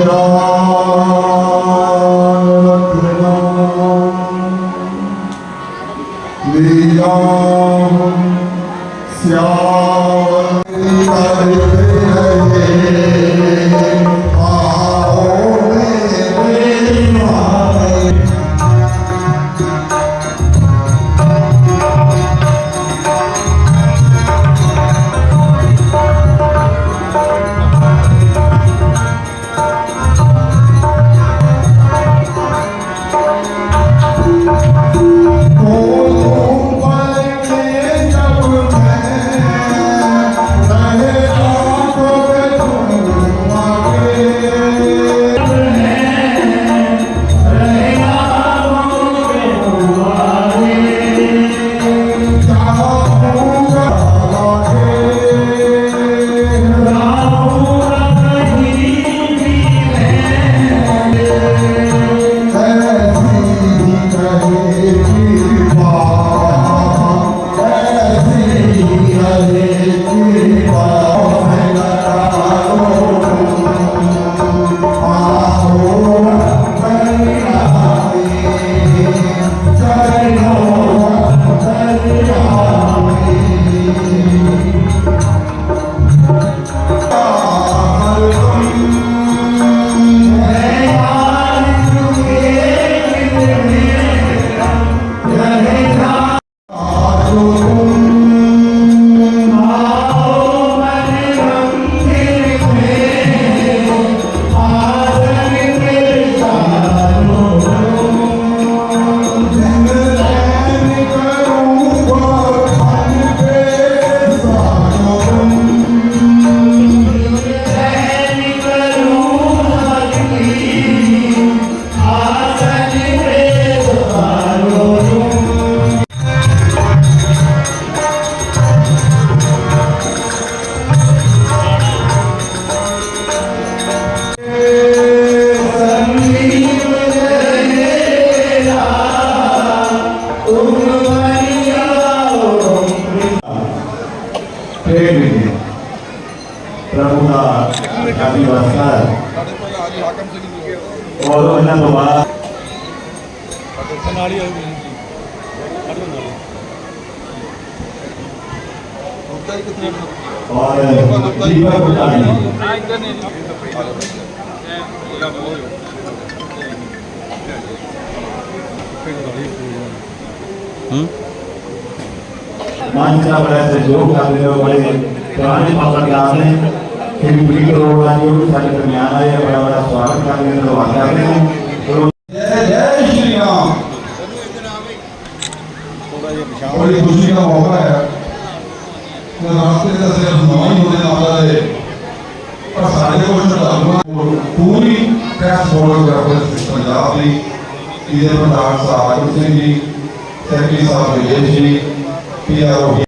Shiva. ਔਰ ਉਹਨਾਂ ਤੋਂ ਬਾਅਦ ਨਾਲ ਹੀ ਆਉਂਦੀ ਜੀ। ਕੱਢੋ ਨਾਲ ਔਰ ਜੀਵਾ ਗੁਰਦਾਨੀ ਆ ਇੱਧਰ ਨੇ ਜੀ ਮੰਚ ਦਾ ਬੜਾ ਸਹਿਯੋਗ ਕਰ ਰਹੇ ਹੋ ਬੜੇ ਪੁਰਾਣੇ ਪਾਪਾ ਗਿਆਨ ਨੇ। ਇਹ ਪੂਰੀ ਕਰੋੜ ਆ ਜੋ ਸਾਡੇ ਕਮਿਆਨ ਆਏ ਬੜਾ ਬੜਾ ਸਵਾਗਤ ਕਰਦੇ ਨੇ ਧੰਨਵਾਦ ਕਰਦੇ ਨੇ ਜੈ ਜੈ ਸ਼੍ਰੀ ਰਾਮ ਬੜੀ ਖੁਸ਼ੀ ਦਾ ਮੌਕਾ ਹੈ ਕਿ ਰਾਸਤੇ ਦਾ ਸਿਰਫ ਨੌਂ ਹੀ ਹੋਣੇ ਵਾਲਾ ਹੈ ਪਰ ਸਾਡੇ ਕੋਲ ਸ਼ਰਧਾਲੂਆਂ ਪੂਰੀ ਟੈਕਸ ਹੋਲਡਰ ਗਵਰਨਮੈਂਟ ਪੰਜਾਬ ਦੀ। ਇਹਦੇ ਪ੍ਰਧਾਨ ਸਾਹਿਬ ਸਿੰਘ ਜੀ, ਸੈਕਟਰੀ ਸਾਹਿਬ ਜੀ ਪੀਆਰਓ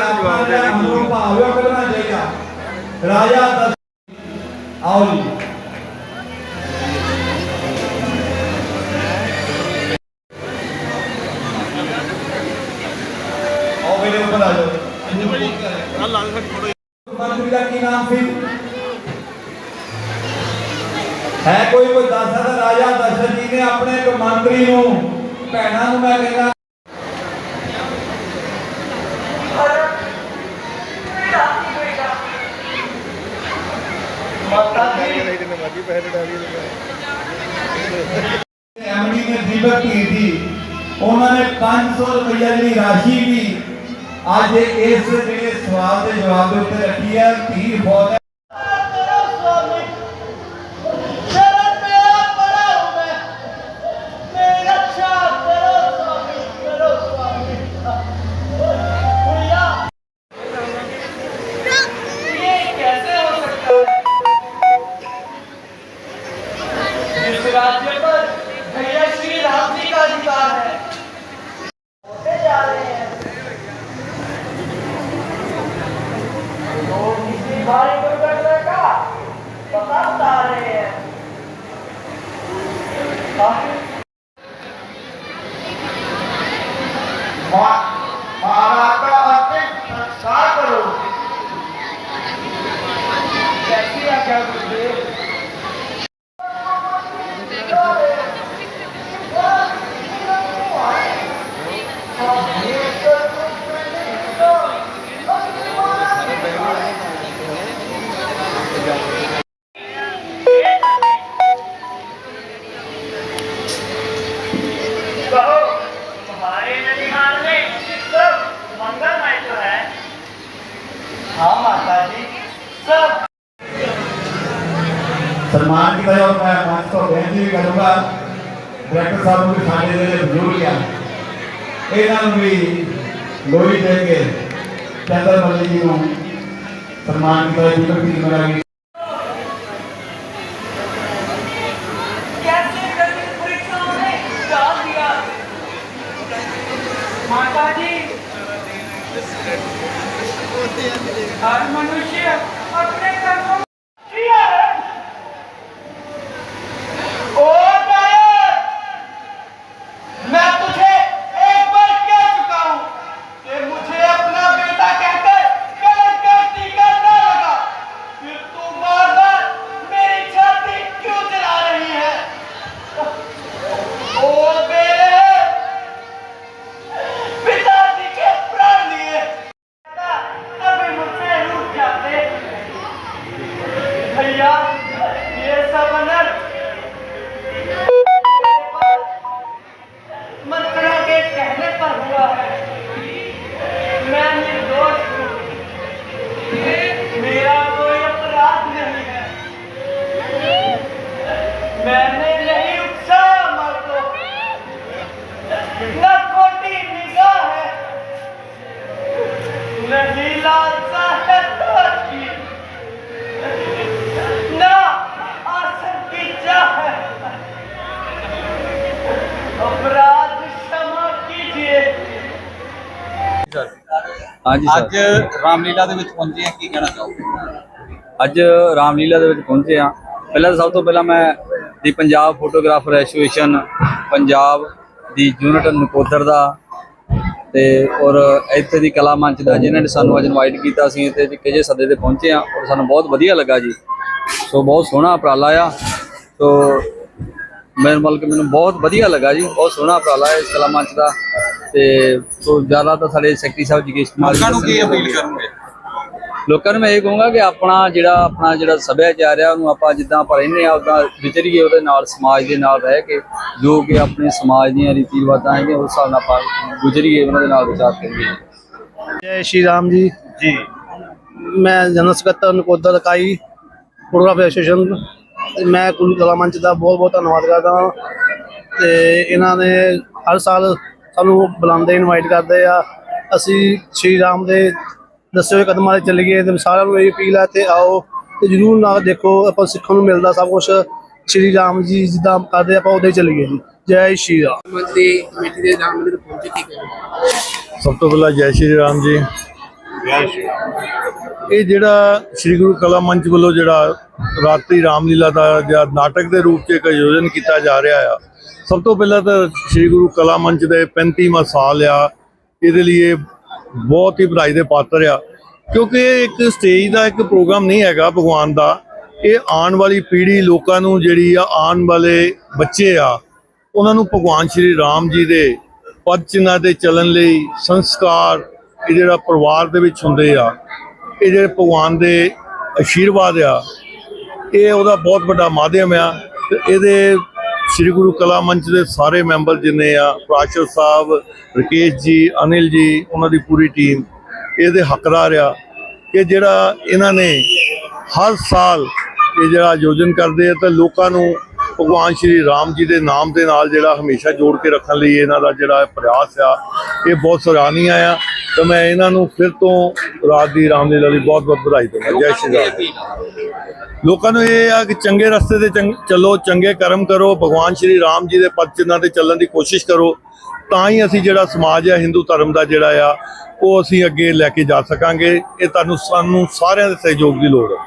ਨਹੀਂ ਕੀ ਹੋ ਜਾਣਾ ਆਪਾਂ ਨੇ ਅੰਦਰੋਂ ਭਾਵਿਓ ਕਰਨਾ ਚਾਹੀਦਾ ਰਾਜਾ ਦਾ ਆਓ ਜੀ। ਆਓ ਮੇਰੇ ਉੱਪਰ ਆ ਜਾਓ। ਕੱਲ ਲਾ ਦੇ ਥੋੜਾ ਮੰਤਰੀ ਦਾ ਕੀ ਨਾਮ ਸੀ? ਹੈ ਕੋਈ ਕੋਈ ਦੱਸ ਸਕਦਾ? ਰਾਜਾ ਦਸ਼ਰਥ ਜੀ ਨੇ ਆਪਣੇ ਇੱਕ ਮੰਤਰੀ ਨੂੰ ਭੈਣਾਂ ਨੂੰ ਮੈਂ ਕਹਿੰਦਾ ਨਹੀਂ ਤੇ ਮਰਜ਼ੀ ਪੈਸੇ ਐਮਡੀ ਨੇ ਦੀਪਕ ਧੀ ਦੀ ਉਹਨਾਂ ਨੇ 500 ਰੁਪਈਆ ਦੀ ਰਾਸ਼ੀ ਵੀ ਅੱਜ ਇਸ ਜਿਹੜੇ ਸਵਾਲ ਦੇ ਜਵਾਬ ਦੇ ਉੱਤੇ ਰੱਖੀ ਹੈ ਧੀ ਬਹੁਤ ਸਨਮਾਨ ਦੀ ਵਜ੍ਹਾ ਮੈਂ ਮੰਚ ਤੋਂ ਬੇਨਤੀ ਵੀ ਕਰੂੰਗਾ। ਡਾਇਰੈਕਟਰ ਸਾਹਿਬ ਨੂੰ ਸਾਡੇ ਦੇ ਬਜ਼ੁਰਗ ਆ ਇਹਨਾਂ ਨੂੰ ਵੀ ਲੋਹੀ ਦੇ ਕੇ ਚੰਦਰ ਮੱਲੀ ਜੀ ਨੂੰ ਸਨਮਾਨ ਦੀ ਵਜ੍ਹਾ ਜੀ ਨੂੰ ਵੀ मनुष्य अपने कर्मों ਹਾਂਜੀ ਅੱਜ ਰਾਮਲੀਲਾ ਦੇ ਵਿੱਚ ਪਹੁੰਚੇ ਆ ਕੀ ਕਹਿਣਾ ਚਾਹੋਗੇ? ਅੱਜ ਰਾਮਲੀਲਾ ਦੇ ਵਿੱਚ ਪਹੁੰਚੇ ਆ। ਪਹਿਲਾਂ ਤਾਂ ਸਭ ਤੋਂ ਪਹਿਲਾਂ ਮੈਂ the Punjab photographer association Punjab the unit Nakodar ਦਾ ਤੇ ਔਰ ਇੱਥੇ ਦੀ ਕਲਾ ਮੰਚ ਦਾ ਜਿਨ੍ਹਾਂ ਨੇ ਸਾਨੂੰ ਅੱਜ ਇਨਵਾਈਟ ਕੀਤਾ ਸੀ ਤੇ ਕਿਹੇ ਸੱਦੇ ਤੇ ਪਹੁੰਚੇ ਆ ਔਰ ਸਾਨੂੰ ਬਹੁਤ ਵਧੀਆ ਲੱਗਾ ਜੀ। ਸੋ ਬਹੁਤ ਸੋਹਣਾ ਉਪਰਾਲਾ ਆ। ਸੋ ਮੈਨੂੰ ਬਲਕਿ ਮੈਨੂੰ ਬਹੁਤ ਵਧੀਆ ਲੱਗਾ ਜੀ ਬਹੁਤ ਸੋਹਣਾ ਉਪਰਾਲਾ ਹੈ ਇਸ ਕਲਾ ਮੰਚ ਦਾ। ਤੇ ਸੋ ਜ਼ਿਆਦਾ ਤਾਂ ਸਾਡੇ ਸੈਕਟਰੀ ਸਾਹਿਬ ਜਗੇਸ਼ ਕੁਮਾਰ ਜੀ ਲੋਕਾਂ ਨੂੰ ਕੀ। ਅਪੀਲ ਕਰੋਗੇ ਲੋਕਾਂ ਨੂੰ ਮੈਂ ਇਹ ਕਹੂੰਗਾ ਕਿ ਆਪਣਾ ਜਿਹੜਾ ਆਪਣਾ ਜਿਹੜਾ ਸੱਭਿਆਚਾਰ ਆ ਉਹਨੂੰ ਆਪਾਂ ਜਿੱਦਾਂ ਆਪਾਂ ਰਹਿੰਦੇ ਆ ਉਦਾਂ ਵਿਚਰੀਏ ਉਹਦੇ ਨਾਲ ਸਮਾਜ ਦੇ ਨਾਲ ਰਹਿ ਕੇ ਜੋ ਕਿ ਆਪਣੇ ਸਮਾਜ ਦੀਆਂ ਰੀਤੀ ਰਿਵਾਜਾਂ ਹੈਗੀਆਂ ਉਸ ਹਿਸਾਬ ਨਾਲ ਆਪਾਂ ਗੁਜ਼ਰੀਏ ਉਹਨਾਂ ਦੇ ਨਾਲ ਵਿਚਾਰ ਕਰੀਏ। ਜੈ ਸ਼੍ਰੀ ਰਾਮ ਜੀ। ਜੀ। ਮੈਂ ਜਨਰਲ ਸਕੱਤਰ ਨਕੋਦਰ ਇਕਾਈ ਫੋਟੋਗ੍ਰਾਫੀ ਐਸੋਸੀਏਸ਼ਨ ਮੈਂ ਕੁੱਲ ਕਲਾ ਮੰਚ ਦਾ ਬਹੁਤ ਬਹੁਤ ਧੰਨਵਾਦ ਕਰਦਾ ਹਾਂ। ਤੇ ਇਹਨਾਂ ਨੇ ਹਰ ਸਾਲ ਸਾਨੂੰ ਬੁਲਾਉਂਦੇ ਇਨਵਾਈਟ ਕਰਦੇ ਆ। ਅਸੀਂ ਸ਼੍ਰੀ ਰਾਮ ਦੇ ਦੱਸੇ ਹੋਏ ਕਦਮਾਂ ਤੇ ਚੱਲੀਏ ਤੇ ਸਾਰਿਆਂ ਨੂੰ ਇਹ ਅਪੀਲ ਹੈ ਤੇ ਆਓ ਤੇ ਜਰੂਰ ਨਾ ਦੇਖੋ ਆਪਾਂ ਸਿੱਖਣ ਨੂੰ ਮਿਲਦਾ ਸਭ ਕੁਝ ਸ਼੍ਰੀ ਰਾਮ ਜੀ ਜਿੱਦਾਂ ਕਰਦੇ ਆਪਾਂ ਉਦਾਂ ਹੀ ਚੱਲੀਏ ਜੀ। ਜੈ ਸ਼੍ਰੀ ਰਾਮ। ਦੇ ਪਹੁੰਚੇ ਕੀ ਸਭ ਤੋਂ ਪਹਿਲਾਂ ਜੈ ਸ਼੍ਰੀ ਰਾਮ ਜੀ। ਇਹ ਜਿਹੜਾ ਸ੍ਰੀ ਗੁਰੂ ਕਲਾ ਮੰਚ ਵੱਲੋਂ ਜਿਹੜਾ ਰਾਤਰੀ ਰਾਮਲੀਲਾ ਦਾ ਜਾਂ ਨਾਟਕ ਦੇ ਰੂਪ 'ਚ ਇੱਕ ਆਯੋਜਨ ਕੀਤਾ ਜਾ ਰਿਹਾ ਆ, ਸਭ ਤੋਂ ਪਹਿਲਾਂ ਤਾਂ ਸ੍ਰੀ ਗੁਰੂ ਕਲਾ ਮੰਚ ਦੇ 35ਵਾਂ ਸਾਲ ਆ, ਇਹਦੇ ਲਈ ਇਹ ਬਹੁਤ ਹੀ ਵਧਾਈ ਦੇ ਪਾਤਰ ਆ, ਕਿਉਂਕਿ ਇਹ ਇੱਕ ਸਟੇਜ ਦਾ ਇੱਕ ਪ੍ਰੋਗਰਾਮ ਨਹੀਂ ਹੈਗਾ ਭਗਵਾਨ ਦਾ, ਇਹ ਆਉਣ ਵਾਲੀ ਪੀੜ੍ਹੀ ਲੋਕਾਂ ਨੂੰ ਜਿਹੜੀ ਆ, ਆਉਣ ਵਾਲੇ ਬੱਚੇ ਆ, ਉਹਨਾਂ ਨੂੰ ਭਗਵਾਨ ਸ਼੍ਰੀ ਰਾਮ ਜੀ ਦੇ ਪਦ ਚਿੰਨ੍ਹਾਂ ਤੇ ਚੱਲਣ ਲਈ ਸੰਸਕਾਰ, ਇਹ ਜਿਹੜਾ ਪਰਿਵਾਰ ਦੇ ਵਿੱਚ ਹੁੰਦੇ ਆ ਇਹ ਜਿਹੜੇ ਭਗਵਾਨ ਦੇ ਆਸ਼ੀਰਵਾਦ ਆ, ਇਹ ਉਹਦਾ ਬਹੁਤ ਵੱਡਾ ਮਾਧਿਅਮ ਆ ਤੇ ਇਹਦੇ ਸ੍ਰੀ ਗੁਰੂ ਕਲਾ ਮੰਚ ਦੇ ਸਾਰੇ ਮੈਂਬਰ ਜਿੰਨੇ ਆ ਪ੍ਰਾਸ਼ਰ ਸਾਹਿਬ, ਰਕੇਸ਼ ਜੀ, ਅਨਿਲ ਜੀ, ਉਹਨਾਂ ਦੀ ਪੂਰੀ ਟੀਮ ਇਹਦੇ ਹੱਕਦਾਰ ਆ। ਕਿ ਜਿਹੜਾ ਇਹਨਾਂ ਨੇ ਹਰ ਸਾਲ ਇਹ ਜਿਹੜਾ ਆਯੋਜਨ ਕਰਦੇ ਆ ਤਾਂ ਲੋਕਾਂ ਨੂੰ ਭਗਵਾਨ ਸ਼੍ਰੀ ਰਾਮ ਜੀ ਦੇ ਨਾਮ ਦੇ ਨਾਲ ਜਿਹੜਾ ਹਮੇਸ਼ਾ ਜੋੜ ਕੇ ਰੱਖਣ ਲਈ ਇਹਨਾਂ ਦਾ ਜਿਹੜਾ ਪ੍ਰਯਾਸ ਆ, ਇਹ ਬਹੁਤ ਸਰਾਹਨੀय ਆ। ਤਾਂ ਮੈਂ ਇਹਨਾਂ ਨੂੰ ਫਿਰ ਤੋਂ ਰਾਤ ਦੀ ਰਾਮਲੀਲਾ ਲਈ ਬਹੁਤ ਬਹੁਤ ਵਧਾਈ ਦਿੰਦਾ। ਜੈ ਸ਼੍ਰੀ ਰਾਮ। ਲੋਕਾਂ ਨੂੰ ਇਹ ਆ ਕਿ ਚੰਗੇ ਰਸਤੇ ਤੇ ਚੰਗ- ਚੱਲੋ, ਚੰਗੇ ਕਰਮ ਕਰੋ, ਭਗਵਾਨ ਸ਼੍ਰੀ ਰਾਮ ਜੀ ਦੇ ਪਦ ਚਿੰਨ੍ਹਾਂ ਤੇ ਚੱਲਣ ਦੀ ਕੋਸ਼ਿਸ਼ ਕਰੋ, ਤਾਂ ਹੀ ਅਸੀਂ ਜਿਹੜਾ ਸਮਾਜ ਹੈ ਹਿੰਦੂ ਧਰਮ ਦਾ ਜਿਹੜਾ ਆ, ਉਹ ਅਸੀਂ ਅੱਗੇ ਲੈ ਕੇ ਜਾ ਸਕਾਂਗੇ। ਇਹ ਤੁਹਾਨੂੰ ਸਾਨੂੰ ਸਾਰਿਆਂ ਦੇ ਸਹਿਯੋਗ ਦੀ ਲੋੜ ਹੈ